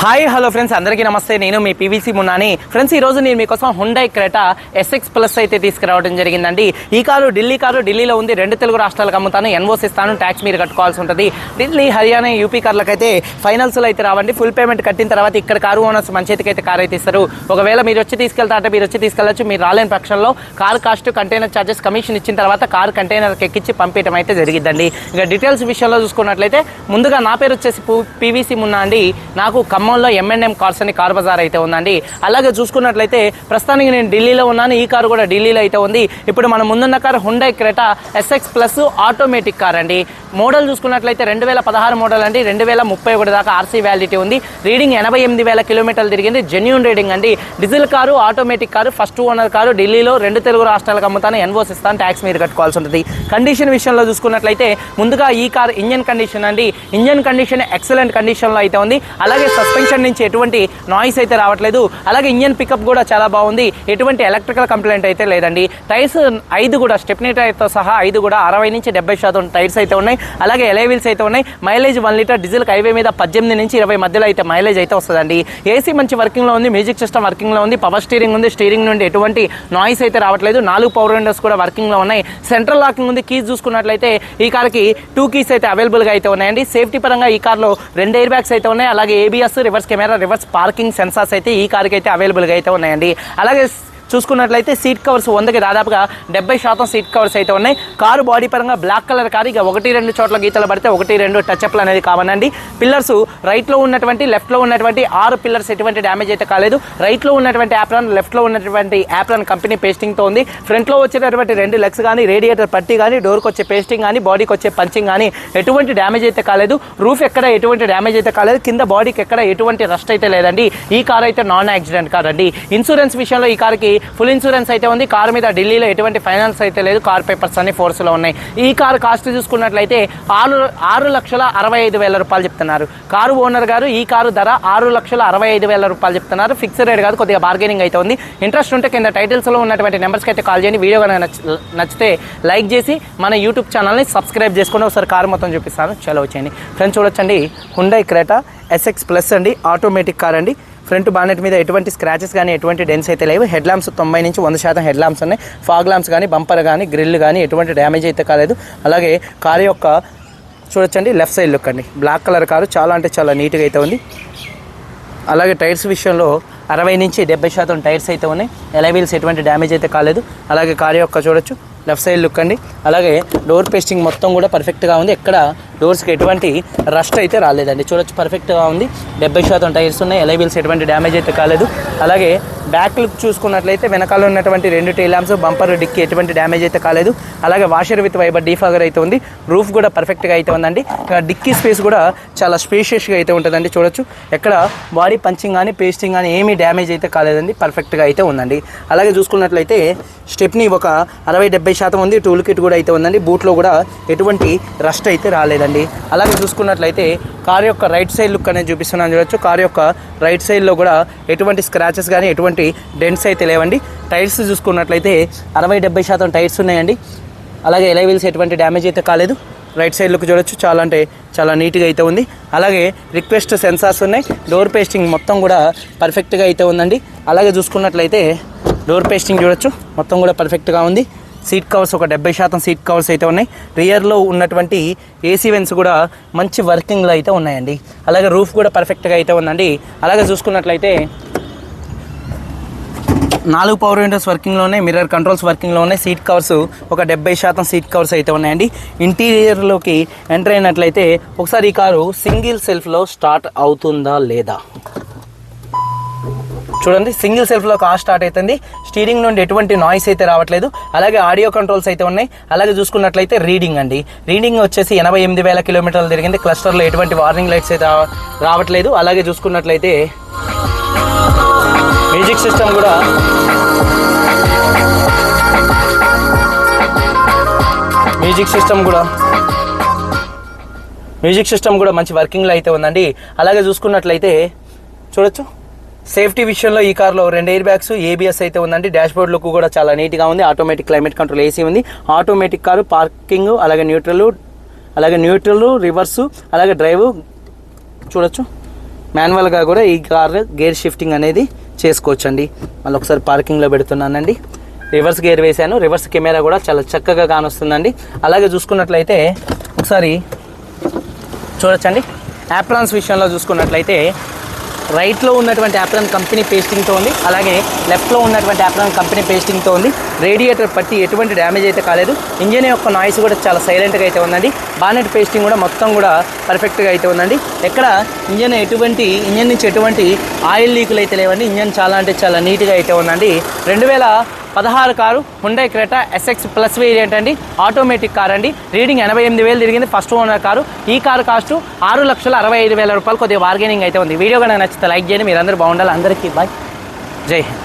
Hi hello friends అందరికీ నమస్తే. నేను మీ పీవీసీ మున్నాని. ఫ్రెండ్స్ ఈ రోజు నేను మీకోసం హుండై క్రెటా ఎస్ఎక్స్ ప్లస్ అయితే తీసుకురావడం జరిగిందండి. ఈ కారు ఢిల్లీ కారు ఢిల్లీలో ఉంది. రెండు తెలుగు రాష్ట్రాలకు అమ్ముతాను. ఎన్ఓస్ ఇస్తాను ట్యాక్స్ మీరు కట్టుకోవాల్సి ఉంటుంది. ఢిల్లీ హర్యానా యూపీ కార్లకు అయితే ఫైనల్స్లో అయితే రావండి. ఫుల్ పేమెంట్ కట్టిన తర్వాత ఇక్కడ కారు ఓనర్స్ మన చేతికి అయితే కార్ అయితే ఇస్తారు. ఒకవేళ మీరు వచ్చి తీసుకెళ్తా అంటే మీరు వచ్చి తీసుకెళ్ళచ్చు. మీరు రాలేని పక్షంలో car cost container charges commission ఇచ్చిన తర్వాత కార్ కంటైనర్కి ఎక్కించి పంపించడం అయితే జరిగిద్దండి ఇక డీటెయిల్స్ విషయంలో చూసుకున్నట్లయితే ముందుగా నా పేరు వచ్చేసి పీవీసీ మున్నా అండి నాకు ఖమ్మంలో ఎంఎన్ఎం కార్స్ అని కార్ బజార్ అయితే ఉందండి. అలాగే చూసుకున్నట్లయితే ప్రస్తుతానికి నేను ఢిల్లీలో ఉన్నాను. ఈ కారు కూడా ఢిల్లీలో అయితే ఉంది. ఇప్పుడు మన ముందున్న car Hyundai Creta SX plus automatic car అండి. మోడల్ చూసుకున్నట్లయితే రెండు వేల పదహారు మోడల్ అండి. రెండు వేల ముప్పై ఒకటి దాకా ఆర్సీ వ్యాలిడిటీ ఉంది. రీడింగ్ ఎనభై ఎనిమిది వేల కిలోమీటర్లు తిరిగింది. జెన్యున్ రీడింగ్ అండి. Diesel car automatic car first owner car ఢిల్లీలో రెండు తెలుగు రాష్ట్రాలకు అమ్ముతాను. ఎన్వోస్ ఇస్తాను. ట్యాక్స్ మీరు కట్టుకోవాల్సి ఉంటుంది. కండిషన్ విషయంలో చూసుకున్నట్లయితే ముందుగా ఈ కార్ ఇంజన్ కండిషన్ అండి. ఇంజన్ కండిషన్ ఎక్సలెంట్ కండిషన్లో అయితే ఉంది. అలాగే సస్పెన్షన్ నుంచి ఎటువంటి నాయిస్ అయితే రావట్లేదు. అలాగే ఇంజన్ పికప్ కూడా చాలా బాగుంది. ఎటువంటి ఎలక్ట్రికల్ కంప్లైంట్ అయితే లేదండి. టైర్స్ ఐదు కూడా స్టెప్నీ టైర్తో సహా ఐదు కూడా అరవై నుంచి డెబ్బై శాతం టైర్స్ అయితే ఉన్నాయి. అలాగే ఎలైవీల్స్ అయితే ఉన్నాయి. Mileage one litre diesel highway మీద పద్దెనిమిది నుంచి ఇరవై మధ్యలో అయితే మైలేజ్ అయితే వస్తుందండి. ఏసీ మంచి వర్కింగ్లో ఉంది మ్యూజిక్ సిస్టమ్ వర్కింగ్లో ఉంది పవర్ స్టీరింగ్ ఉంది స్టీరింగ్ నుండి ఎటువంటి నాయిస్ అయితే రావట్లేదు. నాలుగు పవర్ విండోస్ కూడా వర్కింగ్లో ఉన్నాయి. సెంట్రల్ లాకింగ్ ఉంది కీస్ చూసుకున్నట్లయితే ఈ కార్కి టూ కీస్ అయితే అవైలబుల్గా అయితే ఉన్నాయండి. సేఫ్టీ పరంగా ఈ కార్లో రెండు ఎయిర్ బ్యాగ్స్ అయితే ఉన్నాయి. అలాగే ABS reverse camera reverse parking sensors అయితే ఈ కార్కి అయితే అవైలబుల్గా అయితే ఉన్నాయండి. అలాగే చూసుకున్నట్లయితే సీట్ కవర్స్ వందకి దాదాపుగా డెబ్బై శాతం సీట్ కవర్స్ అయితే ఉన్నాయి. కారు బాడీ పరంగా బ్లాక్ కలర్ కారు ఇక ఒకటి రెండు చోట్ల గీతలు పడితే ఒకటి రెండు టచ్అప్లు అనేది కావనండి. పిల్లర్స్ రైట్లో ఉన్నటువంటి లెఫ్ట్లో ఉన్నటువంటి ఆరు పిల్లర్స్ ఎటువంటి డ్యామేజ్ అయితే కాలేదు. రైట్లో ఉన్నటువంటి యాప్రాన్ లెఫ్ట్లో ఉన్నటువంటి యాప్రాన్ కంపెనీ పేస్టింగ్తో ఉంది. ఫ్రంట్లో వచ్చేటటువంటి రెండు లెగ్స్ కానీ రేడియేటర్ పట్టి కానీ డోర్కి వచ్చే పేస్టింగ్ కానీ బాడీకి వచ్చే పంచింగ్ కానీ ఎటువంటి డ్యామేజ్ అయితే కాలేదు. రూఫ్ ఎక్కడ ఎటువంటి డ్యామేజ్ అయితే కాలేదు. కింద బాడీకి ఎక్కడ ఎటువంటి రస్ట్ అయితే లేదండి. ఈ కార్ అయితే నాన్ యాక్సిడెంట్ కార్ అండి ఇన్సూరెన్స్ విషయంలో ఈ కార్కి ఫుల్ ఇన్సూరెన్స్ అయితే ఉంది. కార్ మీద ఢిల్లీలో ఎటువంటి ఫైనాన్స్ అయితే లేదు. కార్ పేపర్స్ అన్ని ఫోర్స్లో ఉన్నాయి. ఈ కార్ కాస్ట్ చూసుకున్నట్లయితే ఆరు ఆరు లక్షల అరవై ఐదు వేల రూపాయలు చెప్తున్నారు. కారు ఓనర్ గారు ఈ కారు ధర ఆరు లక్షల అరవై ఐదు వేల రూపాయలు చెప్తున్నారు. ఫిక్స్డ్ రేట్ కాదు కొద్దిగా బార్గెనింగ్ అయితే ఉంది. ఇంట్రెస్ట్ ఉంటే కింద టైటిల్స్లో ఉన్నటువంటి నెంబర్స్కి అయితే కాల్ చేయండి. వీడియో కనుక నచ్చితే లైక్ చేసి మన యూట్యూబ్ ఛానల్ని సబ్స్క్రైబ్ చేసుకుని ఒకసారి కారు మొత్తం చూపిస్తాను. చలో వచ్చేయండి ఫ్రెండ్స్ చూడొచ్చండి. హుండై క్రేటా ఎస్ఎక్స్ ప్లస్ అండి. ఆటోమేటిక్ కార్ అండి. ఫ్రంట్ బానెట్ మీద ఎటువంటి స్క్రాచెస్ కానీ ఎటువంటి డెన్స్ అయితే లేవు. హెడ్ ల్యాంప్స్ తొంభై నుంచి వంద శాతం హెడ్ ల్యాంప్స్ ఉన్నాయి. ఫాగ్ ల్యాంప్స్ కానీ బంపర్ కానీ గ్రిల్ కానీ ఎటువంటి డ్యామేజ్ అయితే కాలేదు. అలాగే కారు యొక్క చూడొచ్చండి లెఫ్ట్ సైడ్ లుక్ అండి. బ్లాక్ కలర్ కారు చాలా అంటే చాలా నీట్గా అయితే ఉంది. అలాగే టైర్స్ విషయంలో అరవై నుంచి డెబ్బై శాతం టైర్స్ అయితే ఉన్నాయి. ఎలవీల్స్ ఎటువంటి డ్యామేజ్ అయితే కాలేదు. అలాగే కారు యొక్క చూడొచ్చు లెఫ్ట్ సైడ్ లుక్ అండి. అలాగే డోర్ పేస్టింగ్ మొత్తం కూడా పర్ఫెక్ట్గా ఉంది. ఎక్కడ డోర్స్కి ఎటువంటి రస్ట్ అయితే రాలేదండి. చూడొచ్చు పర్ఫెక్ట్గా ఉంది. డెబ్బై శాతం టైర్స్ ఉన్నాయి. ఎలైబిల్స్ ఎటువంటి డ్యామేజ్ అయితే కాలేదు. అలాగే బ్యాక్ లుక్ చూసుకున్నట్లయితే వెనకాల ఉన్నటువంటి రెండు టైల్ ల్యాంప్స్ బంపర్ డిక్కి ఎటువంటి డ్యామేజ్ అయితే కాలేదు. అలాగే వాషర్ విత్ వైబర్ డీఫాగర్ అయితే ఉంది. రూఫ్ కూడా పర్ఫెక్ట్గా అయితే ఉందండి. డిక్కీ స్పేస్ కూడా చాలా స్పేషియస్గా అయితే ఉంటుందండి. చూడొచ్చు. ఎక్కడ బాడీ పంచింగ్ కానీ పేస్టింగ్ కానీ ఏమీ డ్యామేజ్ అయితే కాలేదండి. పర్ఫెక్ట్గా అయితే ఉందండి. అలాగే చూసుకున్నట్లయితే స్టెప్ని ఒక అరవై డెబ్బై శాతం ఉంది. టూల్ కిట్ కూడా అయితే ఉందండి. బూట్లో కూడా ఎటువంటి రస్ట్ అయితే రాలేదండి. అలాగే చూసుకున్నట్లయితే కార్ యొక్క రైట్ సైడ్ లుక్ అనేది చూపిస్తున్నాను చూడొచ్చు. కార్ యొక్క రైట్ సైడ్లో కూడా ఎటువంటి స్క్రాచెస్ కానీ ఎటువంటి డెంట్స్ అయితే లేవండి. టైర్స్ చూసుకున్నట్లయితే అరవై డెబ్బై శాతం టైర్స్ ఉన్నాయండి. అలాగే ఎలైవీల్స్ ఎటువంటి డ్యామేజ్ అయితే కాలేదు. రైట్ సైడ్ లుక్ చూడొచ్చు. చాలా అంటే చాలా నీట్గా అయితే ఉంది. అలాగే రిక్వెస్ట్ సెన్సార్స్ ఉన్నాయి. డోర్ పేస్టింగ్ మొత్తం కూడా పర్ఫెక్ట్గా అయితే ఉందండి. అలాగే చూసుకున్నట్లయితే డోర్ పేస్టింగ్ చూడొచ్చు. మొత్తం కూడా పర్ఫెక్ట్గా ఉంది. సీట్ కవర్స్ ఒక డెబ్బై శాతం సీట్ కవర్స్ అయితే ఉన్నాయి. రియర్లో ఉన్నటువంటి ఏసీ వెన్స్ కూడా మంచి వర్కింగ్లో అయితే ఉన్నాయండి. అలాగే రూఫ్ కూడా పర్ఫెక్ట్గా అయితే ఉందండి. అలాగే చూసుకున్నట్లయితే నాలుగు పవర్ విండోస్ వర్కింగ్లోనే మిర్రర్ కంట్రోల్స్ వర్కింగ్లో ఉన్నాయి. సీట్ కవర్స్ ఒక డెబ్బై శాతం సీట్ కవర్స్ అయితే ఉన్నాయండి. ఇంటీరియర్లోకి ఎంటర్ అయినట్లయితే ఒకసారి ఈ కారు సింగిల్ సెల్ఫ్లో స్టార్ట్ అవుతుందా లేదా? చూడండి సింగిల్ సెల్ఫ్లో కార్ స్టార్ట్ అవుతుంది స్టీరింగ్ నుండి ఎటువంటి నాయిస్ అయితే రావట్లేదు. అలాగే ఆడియో కంట్రోల్స్ అయితే ఉన్నాయి. అలాగే చూసుకున్నట్లయితే రీడింగ్ అండి. రీడింగ్ వచ్చేసి ఎనభై ఎనిమిది వేల కిలోమీటర్లు తిరిగింది. క్లస్టర్లో ఎటువంటి వార్నింగ్ లైట్స్ అయితే రా- రావట్లేదు. అలాగే చూసుకున్నట్లయితే మ్యూజిక్ సిస్టమ్ కూడా మ్యూజిక్ సిస్టమ్ కూడా మ్యూజిక్ సిస్టమ్ కూడా మంచి వర్కింగ్లో అయితే ఉందండి. అలాగే చూసుకున్నట్లయితే చూడొచ్చు. సేఫ్టీ విషయంలో ఈ కార్లో రెండు ఎయిర్ బ్యాగ్స్ ఏబిఎస్ అయితే ఉందండి. డాష్ బోర్డ్ లుక్ కూడా చాలా నీట్గా ఉంది. ఆటోమేటిక్ క్లైమేట్ కంట్రోల్ ఏసీ ఉంది. ఆటోమేటిక్ కారు పార్కింగ్ అలాగే న్యూట్రల్ అలాగే న్యూట్రల్ రివర్స్ అలాగే డ్రైవ్ చూడొచ్చు. మాన్యువల్గా కూడా ఈ కార్ గేర్ షిఫ్టింగ్ అనేది చేసుకోవచ్చండి. మళ్ళీ ఒకసారి పార్కింగ్లో పెడుతున్నానండి. రివర్స్ గేర్ వేశాను. రివర్స్ కెమెరా కూడా చాలా చక్కగా కానొస్తుందండి. అలాగే చూసుకున్నట్లయితే ఒకసారి చూడొచ్చండి. యాప్రాన్స్ విషయంలో చూసుకున్నట్లయితే రైట్లో ఉన్నటువంటి యాప్రాన్ కంపెనీ పేస్టింగ్తో ఉంది. అలాగే లెఫ్ట్లో ఉన్నటువంటి యాప్రాన్ కంపెనీ పేస్టింగ్తో ఉంది. రేడియేటర్ పట్టి ఎటువంటి డ్యామేజ్ అయితే కాలేదు. ఇంజన్ యొక్క నాయిస్ కూడా చాలా సైలెంట్గా అయితే ఉందండి. బానెట్ పేస్టింగ్ కూడా మొత్తం కూడా పర్ఫెక్ట్గా అయితే ఉందండి. ఎక్కడ ఇంజన్ ఎటువంటి ఇంజన్ నుంచి ఎటువంటి ఆయిల్ లీకులు అయితే లేవండి. ఇంజన్ చాలా అంటే చాలా నీట్గా అయితే ఉందండి. రెండు వేల పదహారు car Hyundai Creta SX plus variant అండి. ఆటోమేటిక్ కార్ అండి. రీడింగ్ ఎనభై ఎనిమిది వేలు తిరిగింది ఫస్ట్ ఓనర్ కారు. ఈ కారు కాస్ట్ ఆరు లక్షల అరవై ఐదు వేల రూపాయలు కొద్దిగా బార్గెనింగ్ అయితే ఉంది. వీడియో కనుక నచ్చితే లైక్ చేయండి. మీరందరూ బాగుండాలి. అందరికీ బాయ్ జై హింద్.